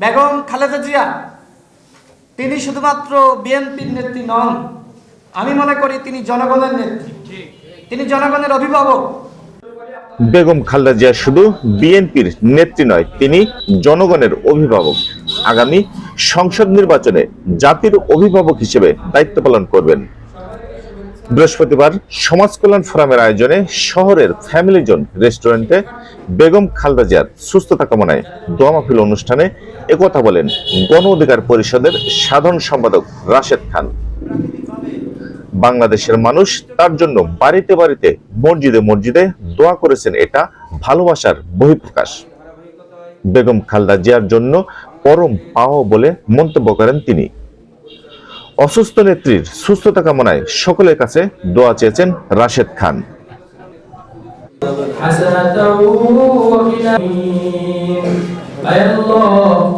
বেগম খালেদা জিয়া, তিনি শুধুমাত্র বিএনপির নেত্রী নন, আমি মনে করি তিনি জনগণের নেত্রী। তিনি জনগণের অভিভাবক। বেগম খালেদা জিয়া শুধু বিএনপির নেত্রী নয়, তিনি জনগণের অভিভাবক। আগামী সংসদ নির্বাচনে জাতির অভিভাবক হিসেবে দায়িত্ব পালন করবেন। বৃহস্পতিবার সমাজ কল্যাণ ফোরামের আয়োজনে শহরের ফ্যামিলি জোন রেস্টুরেন্টে বেগম খালেদা জিয়ার সুস্থতা কামনায় দোয়া মাহফিল অনুষ্ঠানে একথা বলেন গণ অধিকার পরিষদের সাধারণ সম্পাদক রাশেদ খান। বাংলাদেশের মানুষ তার জন্য বাড়িতে বাড়িতে মসজিদে মসজিদে দোয়া করেছেন, এটা ভালোবাসার বহিঃপ্রকাশ। বেগম খালদা জিয়ার জন্য পরম পাও বলে মন্তব্য করেন তিনি। অসুস্থ নেত্রীর সুস্থতা কামনায় সকলের কাছে দোয়া চেয়েছেন রাশেদ খান। হাসানাতাহু ওয়া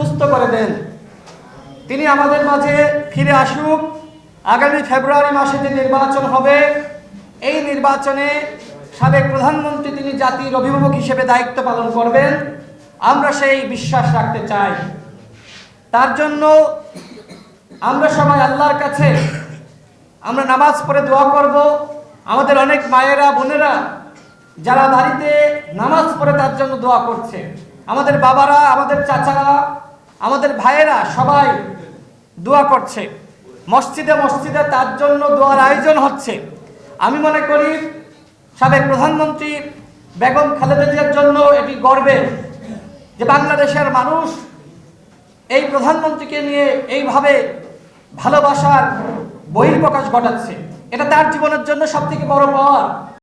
সুস্থ করে দেন। তিনি আমাদের মাঝে ফিরে আসুক। আগামী ফেব্রুয়ারি মাসে যে নির্বাচন হবে, এই নির্বাচনে সাবেক প্রধানমন্ত্রী তিনি জাতির অভিভাবক হিসেবে দায়িত্ব পালন করবেন। আমরা সেই বিশ্বাস রাখতে চাই। তার জন্য আমরা সবাই আল্লাহর কাছে আমরা নামাজ পড়ে দোয়া করব। আমাদের অনেক মায়েরা, বোনেরা যারা বাড়িতে নামাজ পড়ে তার জন্য দোয়া করছে। আমাদের বাবারা, আমাদের চাচারা আমাদের ভাইয়েরা সবাই দোয়া করছে। মসজিদে মসজিদে তার জন্য দোয়ার আয়োজন হচ্ছে। আমি মনে করি সাবেক প্রধানমন্ত্রী বেগম খালেদা জিয়ার জন্য এটি গর্বের যে বাংলাদেশের মানুষ এই প্রধানমন্ত্রীকে নিয়ে এইভাবে ভালোবাসার বহিঃপ্রকাশ ঘটাচ্ছে। এটা তার জীবনের জন্য সব থেকে বড় পাওয়া